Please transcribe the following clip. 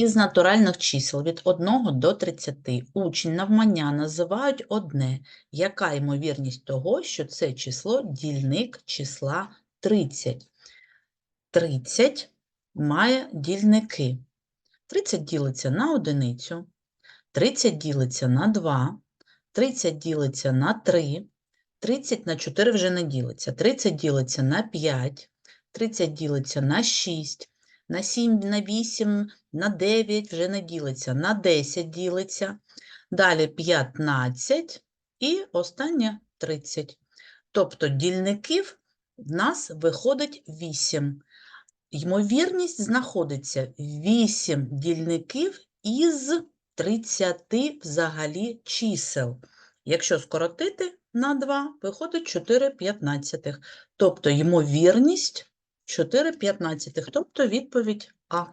Із натуральних чисел від 1 до 30 учень навмання називають одне. Яка ймовірність того, що це число дільник числа 30? 30 має дільники. 30 ділиться на одиницю, 30 ділиться на 2, 30 ділиться на 3, 30 на 4 вже не ділиться, 30 ділиться на 5, 30 ділиться на 6, на 7, на 8, на 9 вже не ділиться, на 10 ділиться, далі 15 і останнє 30. Тобто дільників в нас виходить 8. Ймовірність знаходиться 8 дільників із 30 взагалі чисел. Якщо скоротити на 2, виходить 4 п'ятнадцятих. Тобто ймовірність 4 п'ятнадцятих, тобто відповідь А.